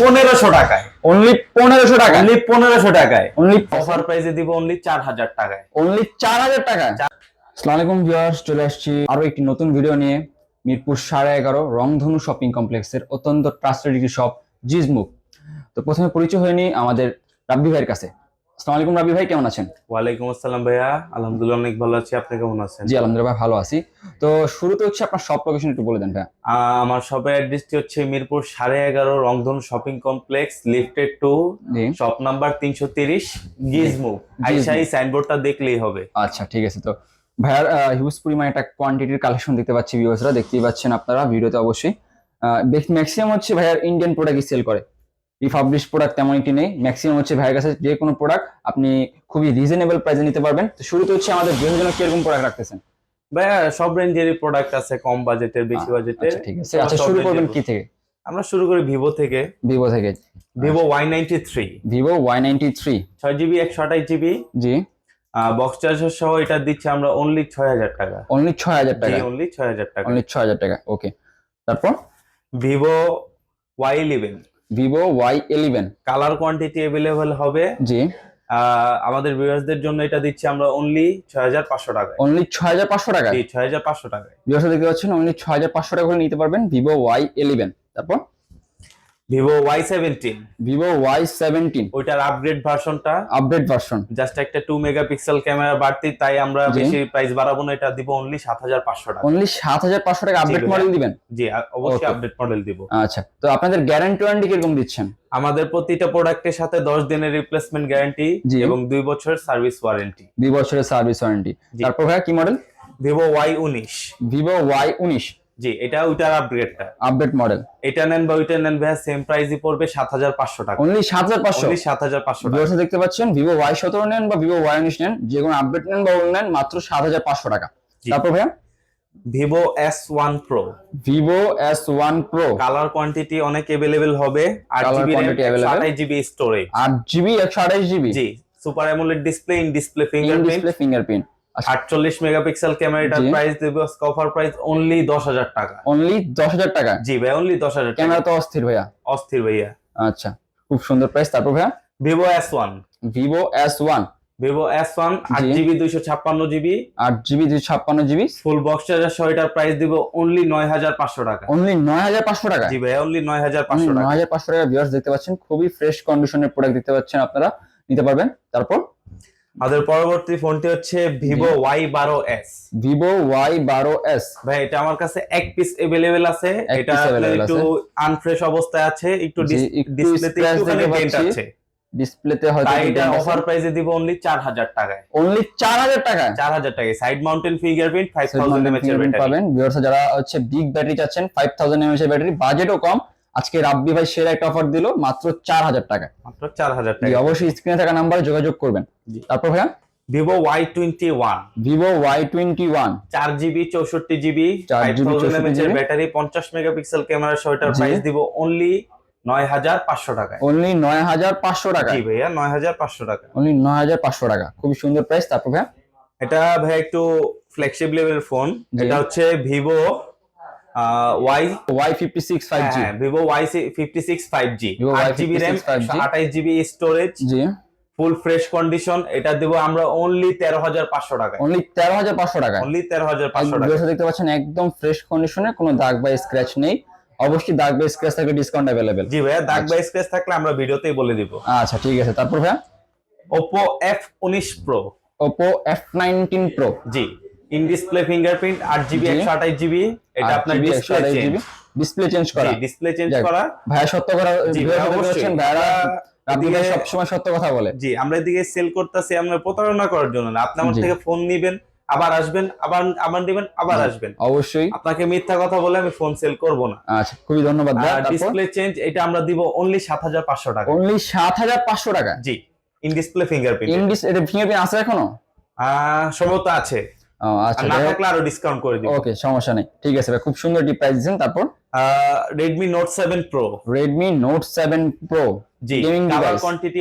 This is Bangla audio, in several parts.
পনেরোশো টাকায়। অনলি পনেরোশো টাকা অনলি পনেরোশো টাকায়। অনলি অফার প্রাইসে দিব অনলি চার হাজার টাকায়। অনলি চার হাজার টাকা ভিউয়ার্স চলে আসছি আরও একটি নতুন ভিডিও নিয়ে। মিরপুর সাড়ে এগারো রংধনু শপিং কমপ্লেক্সের অত্যন্ত ট্রাস্টেড একটি শপ জিজমুক তো প্রথমে পরিচয় হয়নি আমাদের রাব্বি ভাইয়ের কাছে। আসসালামু আলাইকুম রাব্বি ভাই কেমন আছেন? ওয়ালাইকুম আসসালাম ভাইয়া। আলহামদুলিল্লাহ অনেক ভালো আছি আপনি কেমন আছেন? জি আলহামদুলিল্লাহ ভালো আছি। তো শুরুতে হচ্ছে আপনার শপ লোকেশন একটু বলে দেন ভাই আহ, আমার শপের অ্যাড্রেসটি হচ্ছে মিরপুর সাড়ে এগারো রংধন shopping complex lifted two shop number তিনশো তিরিশ গিজমু। আইসা এই সাইনবোর্ডটা দেখলেই হবে। আচ্ছা ঠিক আছে। তো ভাইয়ার হিউজ পরিমাণে একটা কোয়ান্টিটির কালেকশন দেখতে পাচ্ছি ভিউয়ার্সরা দেখতেই পাচ্ছেন আপনারা ভিডিওতে অবশ্যই। ম্যাক্সিমাম হচ্ছে ভাইয়ার ইন্ডিয়ান প্রোডাক্টই সেল করে? রিপাবলিশ প্রোডাক্ট তেমন একটি নেই। ম্যাক্সিমাম হচ্ছে ভাইয়ের কাছে যে কোনো প্রোডাক্ট আপনি খুবই রিজনেবল প্রাইসে নিতে পারবেন। তো শুরুতে হচ্ছে আমাদের গৃহের জন্য কীরকম প্রোডাক্ট রাখতেছেন? ভাইয়া সব রেঞ্জেরই প্রোডাক্ট আছে কম বাজেটের বেশি বাজেটের আচ্ছা ঠিক আছে। আচ্ছা শুরু করবেন কি থেকে? আমরা শুরু করি ভিভো থেকে। ভিভো থেকে। Vivo Y ninety three Vivo Y ninety three ছয় জিবি একশো আঠাশ জিবি জি। বক্স চার্জার সহ এটা দিচ্ছি আমরা অনলি ছয় হাজার টাকা। অনলি ছয় হাজার টাকা। অনলি ছয় হাজার টাকা। অনলি ছয় হাজার টাকা ওকে তারপর? Vivo Y eleven Vivo Y eleven colour quantity available হবে। জি। আহ, আমাদের ভিউয়ার্সদের জন্য এটা দিচ্ছি আমরা অনলি ছয় হাজার পাঁচশো টাকা অনলি ছয় হাজার পাঁচশো টাকা জি ছয় হাজার পাঁচশো টাকায়। ভিউয়ার্স দেখতে পাচ্ছেন অনলি ছয় হাজার পাঁচশো টাকা করে নিতে পারবেন ভিভো ওয়াই ইলেভেন তারপর? Vivo Y seventeen Vivo Y seventeen ওইটার আপগ্রেড ভার্সনটা আপডেট ভার্সন জাস্ট একটা টু মেগাপিক্সেল ক্যামেরা বাড়তি তাই আমরা বেশি প্রাইস বাড়াবো না এটা দিব অনলি সাত হাজার পাঁচশো টাকা। অনলি সাত হাজার পাঁচশো টাকা আপডেট মডেল দিবেন? জি অবশ্যই আপডেট মডেল দিব। আচ্ছা তো আপনাদের গ্যারান্টি ওয়ারেন্টি কীরকম দিচ্ছেন? আমাদের প্রতিটা প্রোডাক্টের সাথে দশ দিনের রিপ্লেসমেন্ট গ্যারান্টি এবং দুই বছরের সার্ভিস ওয়ারেন্টি দুই বছরের সার্ভিস ওয়ারেন্টি তারপর ভাইয়া কি মডেল ভিভো ওয়াই উনিশ। ভিভো ওয়াই উনিশ। জি এটা ওইটার আপগ্রেডটা আপডেট মডেল এটা নেন বা ওইটা নেন ভাইয়া সেম প্রাইসই পড়বে সাত হাজার পাঁচশো টাকা। অনলি সাত হাজার পাঁচশো? অনলি সাত হাজার পাঁচশো টাকা। ভিউয়ার্স দেখতে পাচ্ছেন ওয়াই সতেরো নেন বা ওয়াই উনিশ নেন যে কোনো আপডেট নেন বা নেন মাত্র সাত হাজার পাঁচশো টাকা। তারপর ভাইয়া? Vivo S one Pro Vivo S one Pro colour quantity অনেক এভেলেবেল হবে আট জিবি স্টোরেজ আট জিবি একশো আঠাশ GB G super AMOLED display in display fingerprint fingerprint আটচল্লিশ মেগাপিক্সেল ক্যামেরাটার। প্রাইস দেবে কভার প্রাইস অনলি দশ হাজার টাকা। অনলি দশ হাজার টাকা? জি ভাই অনলি দশ হাজার টাকা। ক্যামেরা তো অস্থির ভাইয়া। অস্থির ভাইয়া। আচ্ছা খুব সুন্দর প্রাইস তারপর ভাইয়া? Vivo S one Vivo S one Vivo S one আট। জিবি দুইশো ছাপ্পান্ন জিবি। আট জিবি দুই ছাপ্পান্ন জিবি। ফুল বক্স চার্জার সহ এটার প্রাইস দিব অনলি নয় হাজার পাঁচশো টাকা। অনলি নয় হাজার পাঁচশো টাকা? জি ভাই অনলি নয় হাজার নয় পাঁচশো টাকা। হাজার পাঁচশো টাকা ভিউয়ার্স দেখতে পাচ্ছেন। খুবই ফ্রেশ কন্ডিশনের প্রোডাক্ট দেখতে পাচ্ছেন আপনারা। নিতে পারবেন। তারপর? আমাদের পরবর্তী ফোনটি হচ্ছে ভিভো ওয়াই বারো এস। ভিভো ওয়াই বারো এস। ভাই এটা আমার কাছে এক পিস এভেলেবেল আছে। এটা একটু আনফ্রেশ অবস্থায় আছে একটু ডিসপ্লেতে একটুখানি ডেন্ট আছে। ডিসপ্লেতে হয়তো এটা অফার প্রাইসে দিব অনলি চার হাজার টাকায়। অনলি চার হাজার টাকা চার হাজার টাকায়। Side mounted fingerprint five thousand mAh এর ব্যাটারি পাবেন। ভিউয়ার্স যারা হচ্ছে বিগ ব্যাটারি চাচ্ছেন ফাইভ থাউজেন্ড এমএচ এর ব্যাটারি বাজেটও কম। আজকে রাব্বি ভাই সেরা একটা অফার দিল মাত্র চার হাজার টাকা মাত্র চার হাজার টাকা। অবশ্যই স্ক্রিনে থাকা নাম্বারে যোগাযোগ করবেন। তারপর ভাইয়া Vivo Y twenty one Vivo Y twenty one চার জিবি চৌষট্টি GB 4 five GB, thousand mAh এর 64 ব্যাটারি পঞ্চাশ মেগাপিক্সেল ক্যামেরা সহ এটার প্রাইস দিব অনলি নয় হাজার পাঁচশো টাকায়। অনলি নয় হাজার পাঁচশো টাকা জি ভাইয়া নয় হাজার পাঁচশো টাকা অনলি নয় হাজার পাঁচশো টাকা। খুবই সুন্দর প্রাইস তারপর ভাইয়া? এটা ভাই একটু ফ্লেক্সিবল লেভেল ফোন এটা হচ্ছে Vivo Y Y fifty six five G Vivo Y fifty six five G আট জিবি র্যাম Y56 5G আঠাইশ জিবি স্টোরেজ জি। ফুল ফ্রেশ কন্ডিশন এটা দেবো আমরা অনলি তেরো হাজার পাঁচশো টাকা অনলি তেরো হাজার পাঁচশো টাকা অনলি তেরো হাজার পাঁচশো টাকা দেখতে পাচ্ছেন একদম ফ্রেশ কন্ডিশনে কোনো দাগ বা স্ক্র্যাচ নেই। অবশ্যই দাগ বা স্ক্র্যাচ থাকলে ডিসকাউন্ট অ্যাভেলেবেল জি ভাইয়া দাগ বা স্ক্রেচ থাকলে আমরা ভিডিওতেই বলে দিব। আচ্ছা ঠিক আছে। তারপর ভাইয়া? ওপো এফ উনিশ Pro Oppo F nineteen Pro G. In display fingerprint আট জিবি জি। একশো আঠাইশ জিবি এটা আপনার ডিসপ্লে চেঞ্জ ডিসপ্লে চেঞ্জ করা। ডিসপ্লে চেঞ্জ করা। ভাইয়া সত্য ভিডিওতে ভাইয়া, এদিকে- সবসময় সত্য কথা বলে। জি আমরা এদিকে সেল করতেছি আমরা প্রতারণা করার জন্য না। আপনি আমার থেকে ফোন নিবেন আবার আসবেন আবার আবার দিবেন আবার আসবেন। অবশ্যই। আপনাকে মিথ্যা কথা বলে আমি ফোন সেল করব না। আচ্ছা খুবই ধন্যবাদ ডিসপ্লে চেঞ্জ এটা আমরা দিব অনলি সাত হাজার পাঁচশো টাকা। অনলি সাত হাজার পাঁচশো টাকা? জি ইন ডিসপ্লে ফিঙ্গারপ্রিন্ট ইন্ডিস এটা ফিঙ্গারপ্রিন্ট আছে এখনও? সম্ভবত আছে। আচ্ছা না থাকলে আরও ডিসকাউন্ট করে দিব। ওকে সমস্যা নেই। ঠিক আছে খুব সুন্দর ডিভাইস দিয়েছেন তারপর? Redmi Note 7 Pro Redmi Note 7 Pro জি কালার কোয়ান্টিটি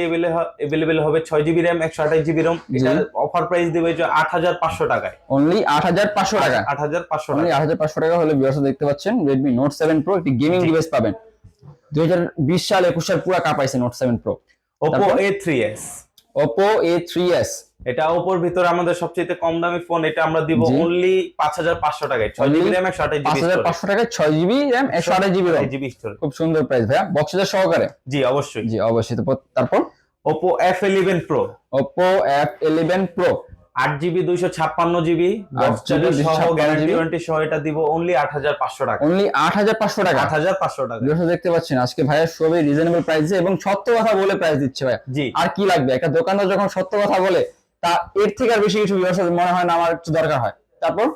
अवेलेबल হবে 6GB RAM 128GB ROM এটা অফার প্রাইস দিবে 8500 টাকায়। অনলি 8500 টাকা 8500 টাকা 8500 টাকা হলে ভিউয়ার্স দেখতে পাচ্ছেন রেডমি নোট 7 প্রো একটি গেমিং ডিভাইস পাবেন। 2020 সাল 21 সাল পুরো কাপাইছে Note 7 Pro Oppo A3s Oppo A3s এটা ওপোর ভিতরে আমাদের সবচেয়ে কম দামি ফোন এটা আমরা দিব অনলি পাঁচ হাজার পাঁচশো টাকায় ছয় জিবি আঠাশ জিবি টাকায় ছয় জিবি একশো আঠাশ জিবি রম জিবি স্টোরেজ খুব সুন্দর প্রাইস ভাইয়া। বক্সের সহকারে? জি অবশ্যই। জি অবশ্যই। তারপর তারপর? Oppo F eleven Pro Oppo F eleven Pro আট জিবি দুইশো ছাপ্পান্ন জিবি 8GB সহ গ্যারান্টি ওয়ারেন্টি সহ এটা দিব অনলি আট হাজার পাঁচশো টাকা। অনলি আট হাজার পাঁচশো টাকা? আট হাজার পাঁচশো টাকা। ভিউয়ার্স দেখতে পাচ্ছেন আজকে ভাইয়া সবই রিজনেবল প্রাইসে এবং সত্য কথা বলে প্রাইস দিচ্ছে ভাইয়া। জি। আর কি লাগবে? একটা দোকানদার যখন সত্য কথা বলে তা এর থেকে আর বেশি কিছু ভিউয়ার্স মনে হয় না আমার একটু দরকার হয়। তারপর?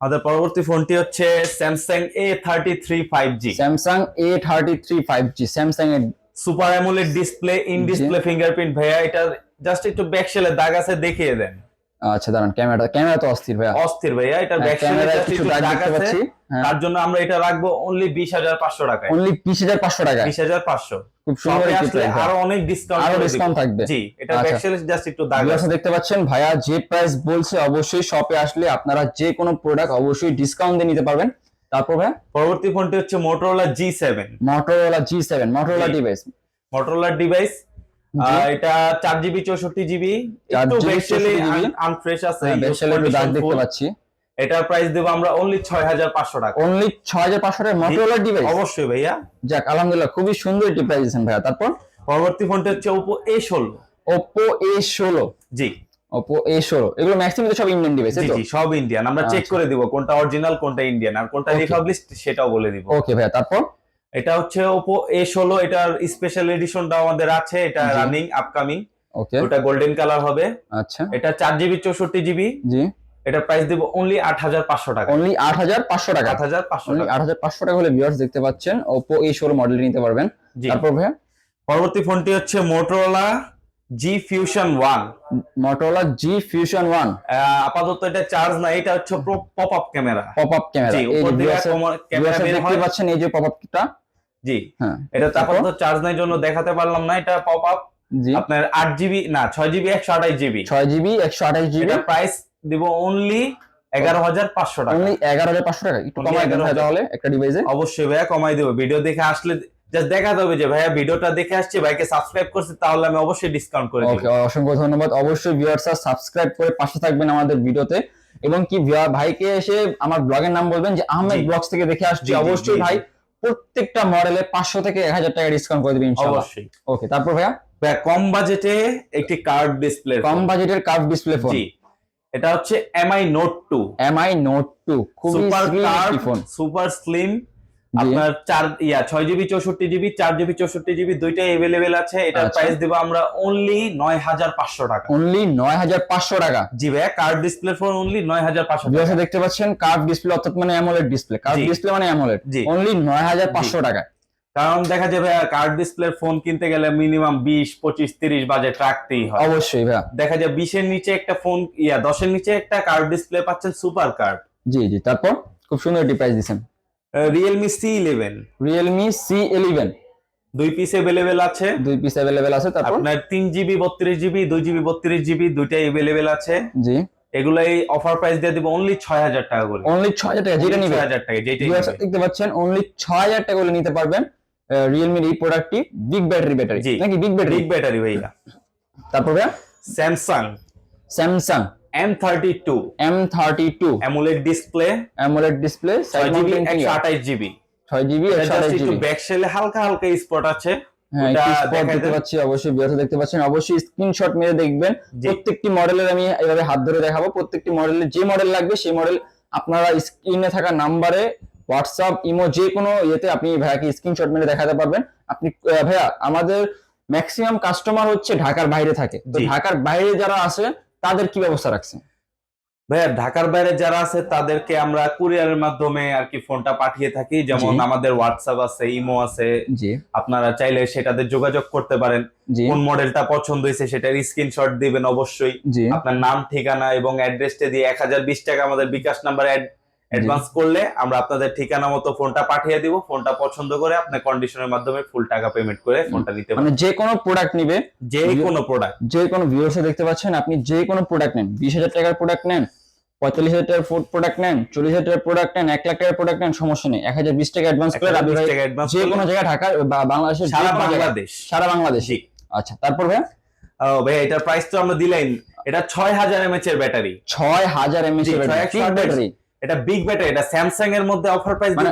আমাদের পরবর্তী ফোনটি হচ্ছে Samsung A thirty three five G Samsung A thirty three five G Samsung এর super AMOLED display in display fingerprint ভাইয়া এটা জাস্ট একটু ব্যাক সেলে দাগ আছে দেখিয়ে দেন। আচ্ছা দাঁড়ান ক্যামেরা ক্যামেরা তো অস্থির ভাইয়া। অস্থির ভাইয়া এটা ক্যামেরা কিছু দাগ দেখতে পাচ্ছি হ্যাঁ। তার জন্য আমরা এটা রাখব অনলি বিশ হাজার পাঁচশো টাকায়। অনলি বিশ হাজার পাঁচশো টাকা বিশ হাজার পাঁচশো। খুব সুন্দর একটি প্রাইস আরও অনেক ডিসকাউন্ট আরও ডিসকাউন্ট থাকবে। জি এটা আচ্ছা। ব্যাক সেলে জাস্ট একটু দাগ আছে। দেখতে পাচ্ছেন ভাইয়া যে প্রাইস বলছে অবশ্যই শপে আসলে আপনারা যে কোনো প্রোডাক্ট অবশ্যই ডিসকাউন্ট দিয়ে নিতে পারবেন। তারপর ভাইয়া? পরবর্তী ফোনটি হচ্ছে Motorola G seven Motorola G seven Motorola device মোটরোলার device. এটা চার জিবি চৌষট্টি জিবি একটু বেশি আনফ্রেশ আছে হ্যাঁ, দাগ দেখতে পাচ্ছি। এটার প্রাইস দেবো আমরা অনলি ছয় হাজার পাঁচশো টাকা। অনলি ছয় হাজার পাঁচশো টাকা মোটরোলা ডিভাইস অবশ্যই ভাইয়া। যাক আলহামদুলিল্লাহ খুবই সুন্দর একটি প্রাইস দিয়েছেন ভাইয়া। তারপর? পরবর্তী ফোনটি হচ্ছে ওপো এ ষোলো। ওপো এ ষোলো। জি। ওপো এ ষোলো। এগুলো ম্যাক্সিমাম সব ইন্ডিয়ান ডিভাইস জি জি সব ইন্ডিয়ান আমরা চেক আচ্ছা। করে দিব কোনটা অরিজিনাল কোনটা ইন্ডিয়ান আর কোনটা. রিপাবলিশ সেটাও বলে দিব। ওকে ভাইয়া তারপর? এটা হচ্ছে ওপো এ ষোলো এটার স্পেশাল এডিশনটা আমাদের আছে এটা রানিং আপকামিং ওকে ওটা গোল্ডেন কালার হবে। আচ্ছা। এটা চার জিবি চৌষট্টি জিবি জি। এটা প্রাইস দিব অনলি আট হাজার পাঁচশো টাকা। অনলি আট হাজার পাঁচশো টাকা। আট হাজার পাঁচশো আট হাজার পাঁচশো টাকা হলে ভিউয়ার্স দেখতে পাচ্ছেন ওপো এ ষোলো মডেল নিতে পারবেন। তারপর ভাইয়া? পরবর্তী ফোনটি হচ্ছে Motorola G Fusion one Motorola G Fusion one আপাতত এটা চার্জ না এটা হচ্ছে pop up camera pop up camera এই দেখতে পাচ্ছেন এই যে পপ আপটা জি। হ্যাঁ। এটা? আপাতত চার্জ নাই জন্য দেখাতে পারলাম না এটা পপ আপ আপনার আট জিবি না ছয় জিবি একশো আঠাশ জিবি ছয় জিবি একশো আঠাশ জিবি প্রাইস দিব অনলি এগারো হাজার পাঁচশো টাকা। অনলি এগারো হাজার পাঁচশো টাকা। একটু কমাই দেন তাহলে একটা ডিভাইসে অবশ্যই ভাইয়া কমাই দেবো। ভিডিও দেখে আসলে জাস্ট দেখাতে হবে যে ভাইয়া ভিডিওটা দেখে আসছে ভাইকে সাবস্ক্রাইব করছে তাহলে আমি অবশ্যই ডিসকাউন্ট করে ওকে অসংখ্য ধন্যবাদ। অবশ্যই ভিউয়ার্সরা সাবস্ক্রাইব করে পাশে থাকবেন আমাদের ভিডিওতে এবং কি ভাইকে এসে আমার ব্লগের নাম বলবেন যে আহমেদ ব্লগস থেকে দেখে আসছি। অবশ্যই ভাই। প্রত্যেকটা মডেলে পাঁচশো থেকে এক হাজার টাকা ডিসকাউন্ট করে দিবেন অবশ্যই। ওকে তারপর ভাইয়া? ভাইয়া কম বাজেটে একটি কার্ড ডিসপ্লে কম বাজেটের কার্ড ডিসপ্লে ফোন এটা হচ্ছে Mi Note two Mi Note two খুব super slim phone super slim আপনার চার ইয়া ছয় জিবি চৌষট্টি জিবি চার জিবি চৌষট্টি জিবি দুইটাই এভেলেবেল আছে। এটার আচ্ছা। প্রাইস দিব আমরা অনলি নয় হাজার পাঁচশো টাকা। অনলি নয় হাজার পাঁচশো টাকা। জি ভাইয়া কার্ড ডিসপ্লে ফোন অনলি নয় হাজার পাঁচশো ভিউয়ার্সরা দেখতে পাচ্ছেন কার্ড ডিসপ্লে অর্থাৎ মানে অ্যামোলেড ডিসপ্লে কার্ভ জি। ডিসপ্লে মানে অ্যামোলেড জি। অনলি নয় হাজার পাঁচশো টাকা কারণ দেখা যাবে কার্ড ডিসপ্লে ফোন কিনতে গেলে মিনিমাম বিশ পঁচিশ তিরিশ বাজেট রাখতেই হয়। অবশ্যই ভাইয়া। দেখা যায় বিশের নিচে একটা ফোন ইয়া দশের নিচে একটা কার্ড ডিসপ্লে পাচ্ছেন সুপার কার্ড জি জি তারপর খুব সুন্দর একটি প্রাইস দিচ্ছেন। Realme C eleven Realme C eleven দুই পিস এভেলেবেল আছে। দুই পিস অ্যাভেলেবেল আছে তারপর? আপনার তিন জিবি বত্রিশ জিবি দুই জিবি বত্রিশ জিবি দুইটাই এভেলেবেল আছে। জি। এগুলো এই অফার প্রাইস দিয়ে দিব অনলি ছয় হাজার টাকা করে। অনলি ছয় হাজার টাকা যেটা নিবে। ছয় হাজার টাকা যেটাই Viewers নিবে। দেখতে পাচ্ছেন অনলি ছয় হাজার টাকা করে নিতে পারবেন রিয়েলমির এই প্রোডাক্টটি বিগ ব্যাটারি ব্যাটারি। নাকি বিগ ব্যাটারি বিগ ব্যাটারি ভাইয়া। তারপর Samsung Samsung M thirty two M thirty two AMOLED display AMOLED display ছয় জিবি একশো আঠাশ জিবি ছয় জিবি একশো আঠাশ একটু জিবি ব্যাক সেলে হালকা হালকা স্পট আছে। হ্যাঁ প্রত্যেকটি মডেলের আমি এভাবে হাত ধরে দেখাবো। প্রত্যেকটি মডেলের যে মডেল লাগবে সেই মডেল আপনারা স্ক্রিনে থাকা নাম্বারে হোয়াটসঅ্যাপ ইমো যে কোনো ইয়েতে আপনি ভাইয়াকে স্ক্রিনশট মেরে দেখাতে পারবেন। আপনি ভাইয়া আমাদের ম্যাক্সিমাম কাস্টমার হচ্ছে ঢাকার বাইরে থাকে। তো ঢাকার বাইরে যারা আছে তাদের কি ব্যবস্থা রাখছেন? ভাইয়া ঢাকার বাইরে যারা আছে তাদেরকে আমরা কুরিয়ারের মাধ্যমে আর কি ফোনটা পাঠিয়ে থাকি। যেমন আমাদের হোয়াটসঅ্যাপ আছে ইমো আছে। আপনারা চাইলে সেটাতে যোগাযোগ করতে পারেন। কোন মডেলটা পছন্দ হয়েছে সেটার স্ক্রিনশট দিবেন অবশ্যই। আপনার নাম ঠিকানা এবং অ্যাড্রেসটা দিয়ে এক হাজার বিশ টাকা আমাদের বিকাশ নাম্বার অ্যাডভান্স করলে আমরা আপনাদের ঠিকানা মতো ফোনটা পাঠিয়ে দিব। ফোনটা পছন্দ করে আপনার কন্ডিশনের মাধ্যমে ফুল টাকা পেমেন্ট করে ফোনটা নিতে মানে যে কোনো প্রোডাক্ট নিবে যে কোনো প্রোডাক্ট যে কোনো ভিউয়ার্সে দেখতে পাচ্ছেন আপনি যে কোনো প্রোডাক্ট নেন। বিশ হাজার টাকার প্রোডাক্ট নেন পঁয়তাল্লিশ হাজার টাকার প্রোডাক্ট নেন চল্লিশ হাজার টাকার প্রোডাক্ট নেন এক লাখ টাকার প্রোডাক্ট নেন সমস্যা নেই। এক হাজার বিশ টাকা অ্যাডভান্স করে রাবি ভাই যে কোনো জায়গায় ঢাকা বা বাংলাদেশের সারা বাংলাদেশ। সারা বাংলাদেশ। আচ্ছা তারপর ভাই ভাই এটার প্রাইস তো আমরা দিলেন এটা ছয় হাজার এমএচ এর ব্যাটারি ছয় হাজার এমএচ এর আঠাশ। ব্যাটারি এটা বিগ ব্যাটারি এটা স্যামসাং এর মধ্যে অফার প্রাইস মানে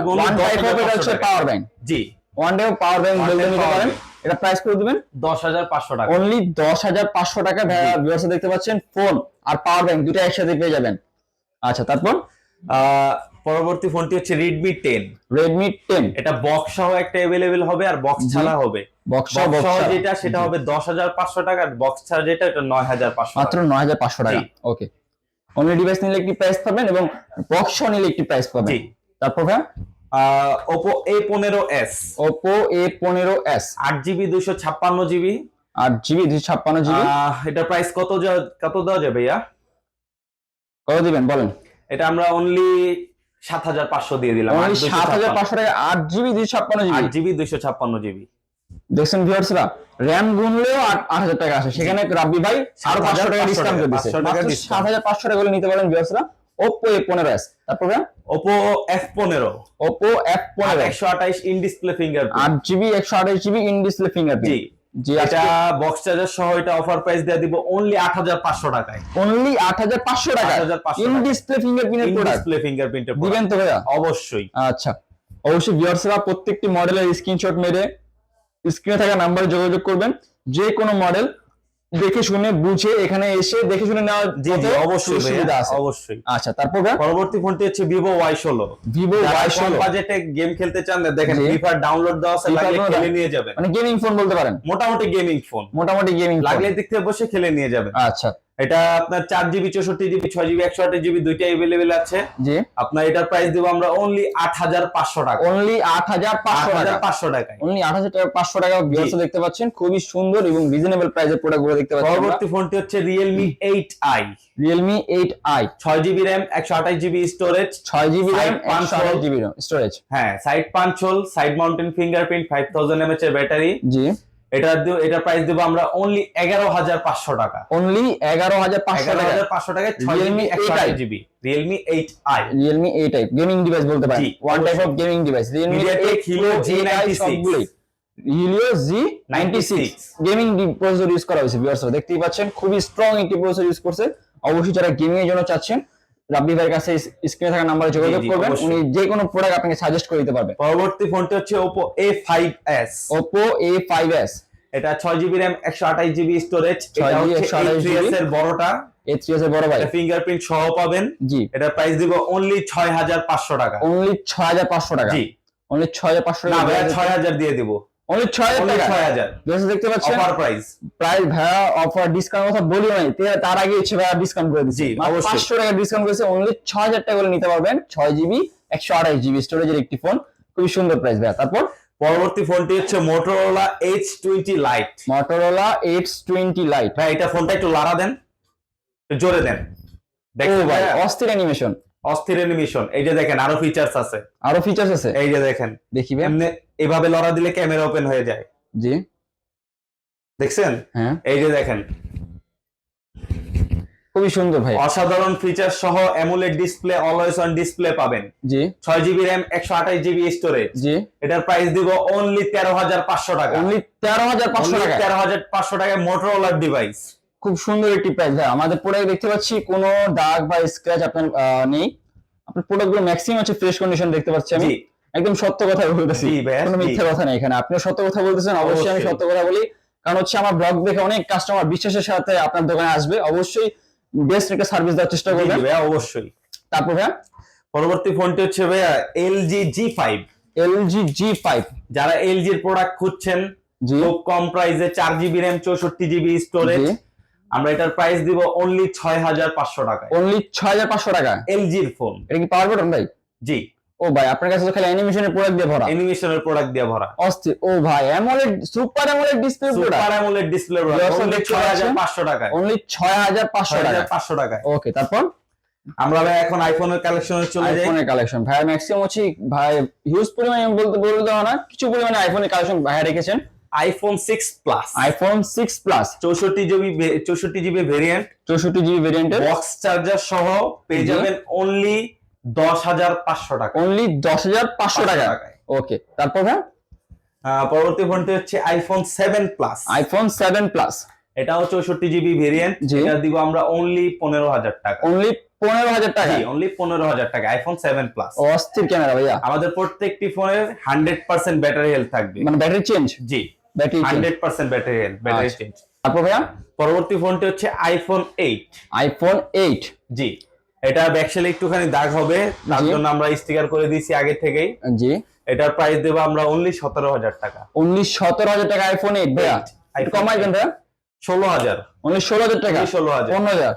হচ্ছে পাওয়ার ব্যাংক জি। One day power bank day নিতে পারেন। এটা প্রাইস করে দিবেন? দশ হাজার পাঁচশো টাকা। অনলি দশ হাজার পাঁচশো টাকা ভিউয়ার্স দেখতে পাচ্ছেন ফোন আর পাওয়ার ব্যাংক দুটো একসাথে পেয়ে যাবেন। আচ্ছা তারপর? আহ, পরবর্তী ফোনটি হচ্ছে রেডমি টেন রেডমি টেন এটা বক্স সহ একটা অ্যাভেলেবেল হবে আর বক্স। ছাড়া হবে। বক্স সহ যেটা সেটা হবে দশ হাজার পাঁচশো টাকা আর বক্স ছাড়া যেটা এটা নয় হাজার পাঁচশো মাত্র নয় হাজার পাঁচশো টাকা। ওকে অনলি ডিভাইস নিলে একটি প্রাইস পাবেন এবং বক্স নিলে একটি প্রাইস পাবেন। জি। তারপর ভাই ওপো এ পনেরো এস ওপো এ পনেরো এস আট জিবি দুশো ছাপ্পান্ন জিবি আট জিবি দুশো ছাপ্পান্ন জিবি এটা প্রাইস কত কত দেওয়া যাবে ভাইয়া? কত দিবেন বলেন। এটা আমরা অনলি সাত হাজার পাঁচশো দিয়ে দিলাম সাত হাজার পাঁচশো টাকা আট জিবি দুশো ছাপ্পান্ন আট জিবি জিবি দুইশো ছাপ্পান্ন জিবি দেখছেন ভিউয়ার্সরা র্যাম গুনলেও আট হাজার টাকা আসে। সেখানে রাব্বি ভাই আরও পাঁচশো টাকা ডিসকাউন্ট করে দিচ্ছে 500 টাকা সাত হাজার পাঁচশো টাকা করে নিতে পারেন ভিউয়ার্সরা ওপো এ পনেরো এস তারপরে ওপো এফ পনেরো। ওপো এফ পনেরো একশো আঠাইশ ইন ডিসপ্লে ফিঙ্গার আট জিবি একশো আঠাশ জিবি ইন ডিসপ্লে জি। ফিঙ্গারপ্রিন্ট জি এটা বক্স চার্জার সহ এটা অফার প্রাইস দিয়ে দিব অনলি আট হাজার পাঁচশো টাকায়। অনলি আট হাজার পাঁচশো টাকা 8,500 ইন। ডিসপ্লে ফিঙ্গারপ্রিন্টের ইন প্রোডাক্ট ডিসপ্লে ফিঙ্গারপ্রিন্টের দিবেন তো ভাইয়া? অবশ্যই। আচ্ছা। অবশ্যই ভিউয়ার্সরা প্রত্যেকটি মডেলের স্ক্রিনশট মেরে স্ক্রিনে থাকা নাম্বারে যোগাযোগ করবেন। যে কোনো মডেল দেখে শুনে বুঝে এখানে এসে দেখে শুনে নেওয়া যে জি অবশ্যই সুবিধা আছে। অবশ্যই। আচ্ছা তারপর পরবর্তী ফোনটি হচ্ছে ভিভো ওয়াই ষোলো ভিভো ওয়াই ষোলো বাজেটে গেম খেলতে চান দেখেন। ফ্রি ডাউনলোড দেওয়া আছে লাগলে খেলে নিয়ে যাবেন। মানে গেমিং ফোন বলতে পারেন? মোটামুটি গেমিং ফোন মোটামুটি গেমিং লাগলে দিক থেকে বসে খেলে নিয়ে যাবেন। আচ্ছা। এটা আপনার চার জিবি চৌষট্টি জিবি ছয় জিবি একশো আঠাশ জিবি দুইটা এভেলেবেল আছে। জি। আপনার এটার প্রাইস দিব আমরা অনলি আট হাজার পাঁচশো টাকা। অনলি আট হাজার পাঁচশো হাজার টাকা পাঁচশো টাকায়। অনলি আট হাজার টাকা পাঁচশো টাকা ভিউয়ার্স দেখতে পাচ্ছেন। খুবই সুন্দর এবং রিজনেবল প্রাইসের প্রোডাক্টগুলো দেখতে পাচ্ছেন পরবর্তী ফোনটি হচ্ছে Realme eight i Realme eight i ছয় জিবি র্যাম একশো আঠাশ জিবি স্টোরেজ ছয় জিবি র্যাম পাঁচশো আঠাশ। জিবি স্টোরেজ হ্যাঁ side punch hole side mountain fingerprint five thousand mAh এর ব্যাটারি জি। এটা এটার প্রাইস দেবো আমরা অনলি এগারো হাজার পাঁচশো টাকা। অনলি এগারো হাজার পাঁচশো টাকা। পাঁচশো ছয় জিবি একশো GB Realme eight i Realme এই টাইপ গেমিং ডিভাইস বলতে পারেন। জি, one type of gaming device Realme G96 সবগুলোই Helio G ninety six gaming processor use করা হয়েছে ভিউয়ার্সরা দেখতেই পাচ্ছেন খুবই স্ট্রং একটি প্রসেসর ইউজ করছে। অবশ্যই যারা গেমিং এর জন্য চাচ্ছেন রাব্বি ভাইয়ের কাছে স্ক্রিনে থাকা নাম্বারে যোগাযোগ করবেন। উনি যে কোনো প্রোডাক্ট আপনাকে সাজেস্ট করে দিতে পারবে। পরবর্তী ফোনটি হচ্ছে ওপো এ ফাইভ এস এটা ছয় জিবি র্যাম একশো আঠাশ জিবি স্টোরেজ 6GB এটা হচ্ছে 128 এর বড়টা। এ থ্রি এস এর বড় ভাই। ফিঙ্গারপ্রিন্ট সহ পাবেন। জি। এটা প্রাইস দিব অনলি ছয় হাজার পাঁচশো টাকা। অনলি ছয় হাজার পাঁচশো টাকা। জি। অনলি ছয় হাজার পাঁচশো না টাকা ছয় হাজার দিয়ে দিব। অনলি ছয় হাজার অনলি টাকা। ছয় হাজার। দেখতে পাচ্ছেন? অফার প্রাইস প্রাইস ভাড়া অফার ডিসকাউন্ট কথা বলিও নাই। তার আগে ডিসকাউন্ট করে দিচ্ছি। অবশ্যই। পাঁচশো টাকা ডিসকাউন্ট করেছে। অনলি ছয় হাজার টাকা করে নিতে পারবেন। ছয় জিবি একশো আঠাশ জিবি স্টোরেজের একটি ফোন খুবই সুন্দর প্রাইস ভাইয়া। তারপর? পরবর্তী ফোনটি হচ্ছে Motorola Edge twenty Lite Motorola Edge twenty Lite ভাই এটা ফোনটা একটু লাড়া দেন। জোরে দেন। দেখছেন ভাই? অস্থির অ্যানিমেশন অস্থির অ্যানিমেশন এই যে দেখেন আরও ফিচার্স আছে। আরও ফিচার্স আছে? এই যে দেখেন। দেখি ভাই এভাবে লড়া দিলে ক্যামেরা ওপেন হয়ে যায়। জি। দেখছেন? হ্যাঁ। এই যে দেখেন। খুবই সুন্দর ভাই। অসাধারণ ফিচার সহ AMOLED display always on display পাবেন। জি। ছয় জিবি র্যাম একশো আঠাশ জিবি স্টোরেজ জি। এটার প্রাইস দিব অনলি তেরো হাজার পাঁচশো টাকা। অনলি তেরো হাজার পাঁচশো টাকা তেরো হাজার পাঁচশো টাকায় মোটরোলার ডিভাইস খুব সুন্দর একটি প্রাইস ভাই। আমাদের প্রোডাক্ট দেখতে পাচ্ছি কোনো দাগ বা স্ক্র্যাচ আপনার নেই। আপনার প্রোডাক্টগুলো ম্যাক্সিমাম হচ্ছে ফ্রেশ কন্ডিশন দেখতে পাচ্ছি আমি। জি। একদম সত্য কথা বলতেছি। কোনো মিথ্যা কথা নেই। এখানে আপনিও সত্য কথা বলতেছেন অবশ্যই আমি সত্য কথা বলি। কারণ হচ্ছে আমার ব্লগ দেখে অনেক কাস্টমার বিশ্বাসের সাথে আপনার দোকানে আসবে। অবশ্যই বেস্ট একটা সার্ভিস দেওয়ার চেষ্টা করবেন। ভাইয়া অবশ্যই। তারপর ভাইয়া? পরবর্তী ফোনটি হচ্ছে ভাইয়া LG G five LG G five যারা এলজির প্রোডাক্ট খুঁজছেন খুব কম প্রাইসে চার জিবি র্যাম চৌষট্টি জিবি স্টোরেজ আমরা এটার প্রাইস দিব অনলি ছয় হাজার পাঁচশো টাকায়। অনলি ছয় হাজার পাঁচশো টাকা। এলজির ফোন এটা কি পাওয়ার বাটন ভাই? জি। ও ভাই আপনার কাছে তো খালি অ্যানিমেশনের প্রোডাক্ট দিয়ে ভরা। অ্যানিমেশনের প্রোডাক্ট দিয়ে ভরা। অস্থির ও ভাই AMOLED super AMOLED display product super product AMOLED display only হাজার পাচ্ছেন। পাঁচশো টাকায়। অনলি ছয় হাজার পাঁচশো টাকা হাজার পাঁচশো টাকায়। ওকে তারপর? আমরা ভাই এখন আইফোনের কালেকশনে চলে যাই। আইফোনের কালেকশন ভাই ম্যাক্সিমাম হচ্ছে ভাই হিউজ পরিমাণে আমি বলতে বলতে দেওয়া না কিছু পরিমাণে আইফোনের কালেকশন ভাইয়া রেখেছেন। IPhone six plus iPhone six plus চৌষট্টি জিবি চৌষট্টি জিবি ভেরিয়েন্ট চৌষট্টি জিবি ভেরিয়েন্টের বক্স চার্জার সহ পেয়ে। যাবেন অনলি দশ হাজার পাঁচশো টাকা। অনলি দশ হাজার পাঁচশো টাকা। ওকে তারপর আহ, পরবর্তী ফোনটি হচ্ছে iPhone seven plus iPhone seven plus এটাও চৌষট্টি জিবি ভেরিয়েন্ট। এটা দিব আমরা অনলি পনেরো হাজার টাকা। অনলি পনেরো হাজার টাকা। অনলি পনেরো হাজার টাকা আইফোন সেভেন প্লাস অস্থির ক্যামেরা ভাইয়া। আমাদের প্রত্যেকটি ফোনের হান্ড্রেড পার্সেন্ট ব্যাটারি হেলথ থাকবে। মানে ব্যাটারি চেঞ্জ জি battery hundred percent battery health battery. Change তারপর ভাইয়া? পরবর্তী ফোনটি হচ্ছে আইফোন এইট আইফোন এইট জি। এটা ব্যাকসেলে একটুখানি দাগ হবে তার জন্য আমরা স্টিকার করে দিয়েছি আগে থেকেই। জি। এটার প্রাইস দেবো আমরা অনলি সতেরো হাজার টাকা। উনিশ সতেরো হাজার টাকা আইফোন এইট ভাইয়া। কমাই দেন ভাইয়া। ষোলো হাজার। অনলি ষোলো হাজার টাকা? ষোলো হাজার। পনেরো হাজার।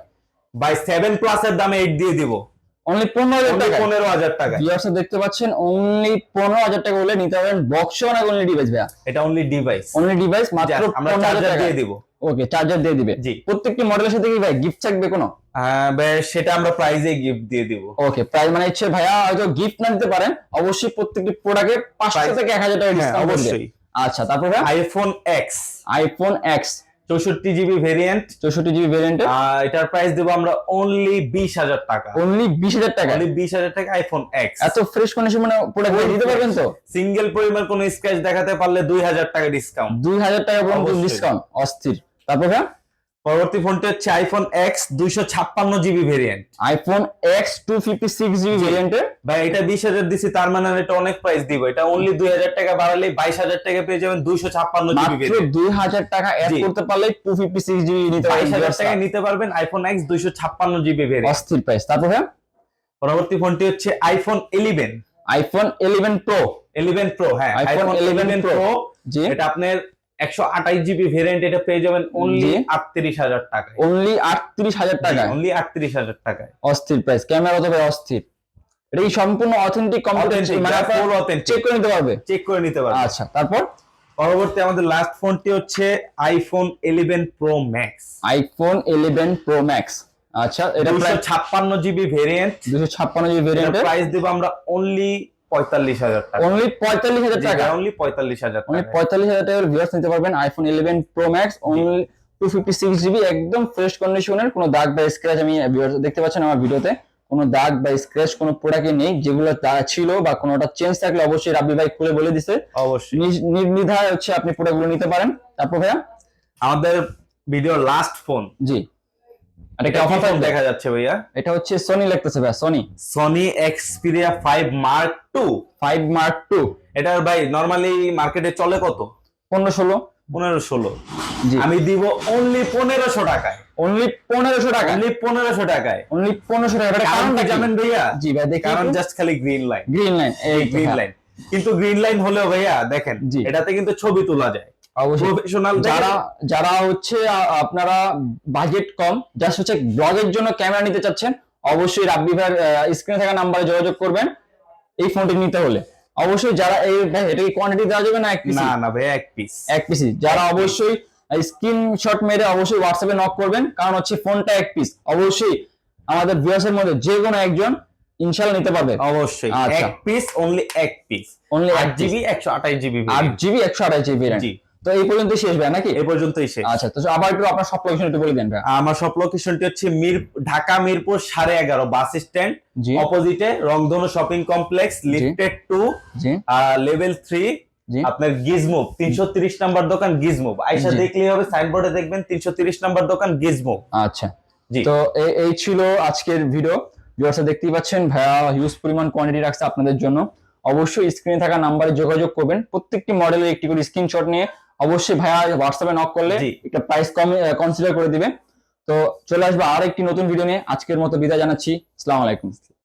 বাই সেভেন প্লাস এর দামে এইট দিয়ে দিব। অনলি পনেরো হাজার টাকা পনেরো হাজার টাকা ভিউয়ার্স দেখতে পাচ্ছেন অনলি পনেরো হাজার টাকা হলে নিতে পারেন বক্স না অনলি ডিভাইস ভাইয়া? এটা অনলি ডিভাইস অনলি ডিভাইস মাত্র আমরা হাজার দিয়ে দিব। ওকে চার্জার দিয়ে দিবে। জি। প্রত্যেকটি মডেলের সাথে কি ভাই গিফট থাকবে কোনো? সেটা আমরা প্রাইজে গিফট দিয়ে দিব। ওকে প্রাইস মানে হচ্ছে ভাইয়া হয়তো গিফট না দিতে পারেন অবশ্যই প্রত্যেকটি প্রোডাক্টে পাঁচশো থেকে এক হাজার টাকা হ্যাঁ ডিসকাউন্ট অবশ্যই। আচ্ছা তারপর আইফোন এক্স আইফোন এক্স চৌষট্টি জিবি ভেরিয়েন্ট চৌষট্টি জিবি ভেরিয়েন্টের এটার প্রাইস দেবো আমরা অনলি বিশ হাজার টাকা। অনলি বিশ হাজার টাকা? অনলি বিশ হাজার টাকা আইফোন এক্স এত ফ্রেশ কন্ডিশন মানে প্রোডাক্ট দিতে পারবেন তো? সিঙ্গেল পরিমাণ কোনো স্ক্র্যাচ দেখাতে পারলে দুই হাজার টাকা ডিসকাউন্ট দুই হাজার টাকা পর্যন্ত ডিসকাউন্ট অস্থির। তারপর ভাইয়া পরবর্তী ফোনটি হচ্ছে আইফোন এক্স দুইশো ছাপ্পান্ন GB variant iPhone X two fifty six GB ভেরিয়েন্টের ভাই এটা বিশ হাজার দিছি তার মানে আমি এটা অনেক প্রাইস দিব। এটা অনলি দুই হাজার টাকা বাড়ালে বাইশ হাজার টাকা পেয়ে যাবেন দুইশো ছাপ্পান্ন জিবি দুই হাজার টাকা অ্যাড করতে পারলে টু ফিফটি সিক্স জিবি নিতে বাইশ হাজার টাকায় নিতে পারবেন আইফোন এক্স দুইশো ছাপ্পান্ন জিবি ভেরিয়েন্ট অস্থির প্রাইস তারপর পরবর্তী ফোনটি হচ্ছে iPhone eleven iPhone eleven Pro eleven Pro হ্যাঁ আইফোন ইলেভেন প্রো এটা আপনার একশো আঠাইশ জিবি ভেরিয়েন্ট এটা পেয়ে যাবেন অনলি আটত্রিশ হাজার টাকায়। অনলি আটত্রিশ হাজার অনলি আটত্রিশ হাজার টাকায়। অস্থির প্রাইস ক্যামেরা তো ভাই অস্থির। এটা সম্পূর্ণ অথেন্টিক কম্পিউটার মানে ফুল অথেন্টিক চেক করে নিতে পারবে? চেক করে নিতে পারবেন আচ্ছা তারপর? পরবর্তী আমাদের লাস্ট ফোনটি হচ্ছে iPhone eleven Pro Max iPhone eleven Pro Max আচ্ছা এটা দুশো প্রায় ছাপ্পান্ন জিবি ভেরিয়েন্ট দুশো ছাপ্পান্ন জিবি ভেরিয়েন্টের প্রাইস দেবো আমরা অনলি পঁয়তাল্লিশ হাজার টাকা। অনলি পঁয়তাল্লিশ হাজার টাকা? অনলি পঁয়তাল্লিশ হাজার অনলি টাকা। পঁয়তাল্লিশ হাজার টাকার ভিউয়ার্স নিতে পারবেন iPhone eleven Pro Max only two fifty six GB একদম ফ্রেশ কন্ডিশনের কোনো দাগ বা স্ক্র্যাচ আমি দেখতে পাচ্ছেন আমার ভিডিওতে কোনো দাগ বা স্ক্র্যাচ কোনো প্রোডাক্টে নেই যেগুলো তা- ছিল বা কোনোটা চেঞ্জ থাকলে অবশ্যই রাব্বি ভাই খুলে বলে দিছে। অবশ্যই। নির্দ্বিধায় হচ্ছে আপনি প্রোডাক্টগুলো নিতে পারেন। তারপর ভাইয়া? আমাদের ভিডিও লাস্ট ফোন জি। এটা অফার ফোন দেখা যাচ্ছে ভাইয়া। এটা হচ্ছে সোনি লাগতেছে ভাইয়া Sony Sony Xperia five Mark two five Mark two এটার ভাই নর্মালি মার্কেটে চলে কত? ষোলো। পনেরো ষোলো। জি। আমি দিব অনলি পনেরোশো টাকায়। অনলি পনেরোশো টাকা অনলি পনেরোশো টাকায়। অনলি পনেরোশো টাকা কারণটা জানেন ভাইয়া? জি ভাই দেখি কারণ জাস্ট খালি গ্রিন লাইন গ্রিন লাইন এই গ্রিন লাইন কিন্তু গ্রিন লাইন হলেও ভাইয়া দেখেন। এটাতে কিন্তু ছবি তোলা যায়। প্রফেশনাল যারা যারা হচ্ছে আপনারা বাজেট কম জাস্ট হচ্ছে ব্লগের জন্য ক্যামেরা নিতে চাচ্ছেন অবশ্যই রাব্বি ভাইয়ের স্ক্রিনে থাকা নাম্বারে যোগাযোগ করবেন এই ফোনটি নিতে হলে। অবশ্যই যারা এই ভাই এটা কি কোয়ান্টিটি দেওয়া যাবে না এক পিস না না ভাইয়া এক পিস এক পিসি যারা অবশ্যই স্ক্রিনশট মেরে অবশ্যই হোয়াটসঅ্যাপে নক করবেন কারণ হচ্ছে ফোনটা এক পিস অবশ্যই আমাদের ভিউয়ার্স এর মধ্যে যে কোনো একজন ইনশাআল্লাহ নিতে পারবে। অবশ্যই। আচ্ছা। এক পিস অনলি এক পিস অনলি আট জিবি জিবি একশো আঠাশ জিবি আট জিবি একশো আঠাশ জিবি জি। তো এই পর্যন্ত শেষ ভাই নাকি? এ পর্যন্তই শেষ। আচ্ছা তো আবার একটু আপনার সব লোকেশন একটু বলে দেন ভাই। আমার সব লোকেশনটি হচ্ছে মির ঢাকা মিরপুর সাড়ে এগারো বাস স্ট্যান্ড অপোজিটে Rongdhonu shopping complex lifted two জি। লেভেল থ্রি আপনার গিজমুভ তিনশো তিরিশ নাম্বার দোকান গিজমুভ আইসা। দেখলেই হবে সাইনবোর্ডে দেখবেন তিনশো তিরিশ নাম্বার দোকান গিজমুভ আচ্ছা। তো এই- এই ছিল আজকের ভিডিও ভিউয়ার্সরা দেখতেই পাচ্ছেন ভাইয়া হিউজ পরিমাণ কোয়ান্টিটি রাখছে আপনাদের জন্য। অবশ্যই স্ক্রিনে থাকা নাম্বারে যোগাযোগ করবেন। প্রত্যেকটি মডেলের একটি করে স্ক্রিনশট নিয়ে অবশ্যই ভাইয়া হোয়াটসঅ্যাপে নক করলে একটা প্রাইস কম কনসিডার করে দিবে। তো চলে আসবে আর একটি নতুন ভিডিও নিয়ে। আজকের মতো বিদায় জানাচ্ছি। আসসালামু আলাইকুম।